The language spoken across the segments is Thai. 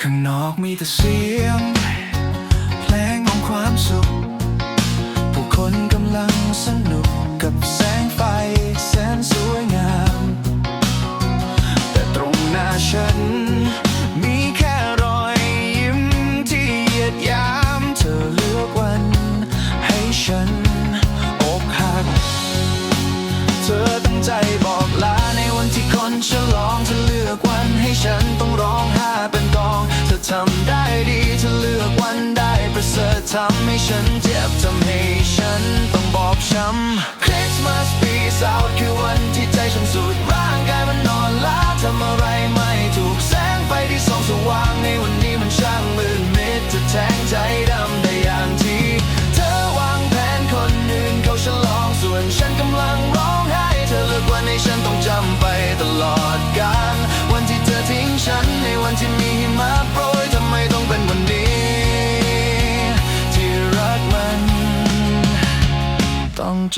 ข้างนอกมีแต่เสียง เพลงของความสุข ผู้คนกำลังสนุก ฉันต้องร้องไห้เป็นกอง เธอทำได้ดีเธอเลือกวันได้ประเสริฐทำให้ฉันเจ็บทำให้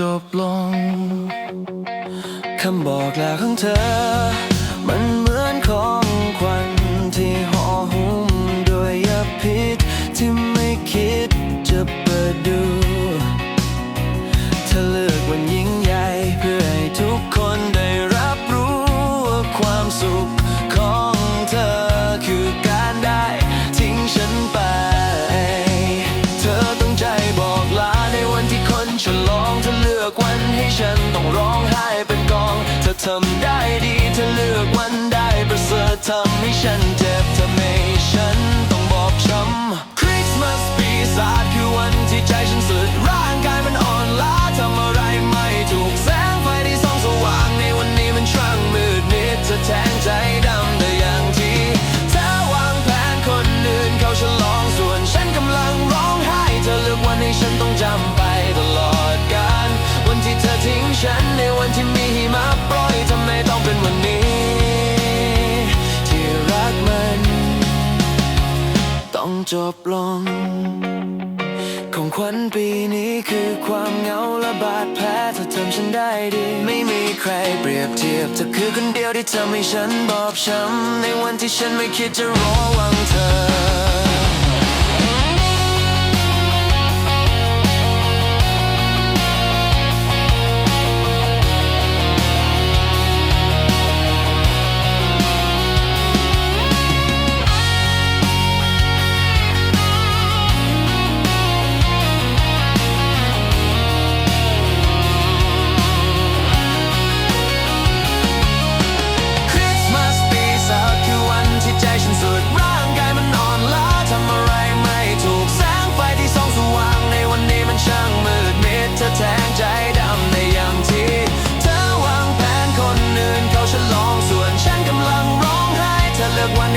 จบลง คำบอกลาของเธอ มันเหมือนของขวัญที่ห่อหุ้มด้วยยาพิษที่ไม่คิดจะเปิดดูเธอเลือกวันยิ่งใหญ่เพื่อให้ทุกคนได้รับรู้ว่าความสุขของเธอคือการได้ทิ้งฉันไป เธอตั้งใจบอกลาในวันที่คนฉลอง ฉันต้องร้องไห้เป็นกอง เธอทำได้ดีเธอเลือกวันได้ประเสริฐทำให้ฉัน ต้องจบลง ของขวัญปีนี้คือความเหงาและบาดแผลเธอทำฉันได้ดี ไม่มีใครเปรียบเทียบเธอคือคนเดียวที่ทำให้ฉันบอบช้ำในวันที่ฉันไม่คิดจะรอวังเธอ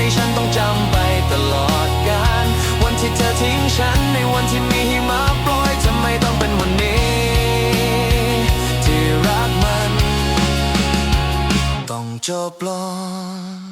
ที่ฉันต้องจำไปตลอดกาลวันที่เธอทิ้งฉันในวันที่มีหิมะโปรยทำไมต้องเป็นวันนี้ ที่รักมัน ต้องจบลง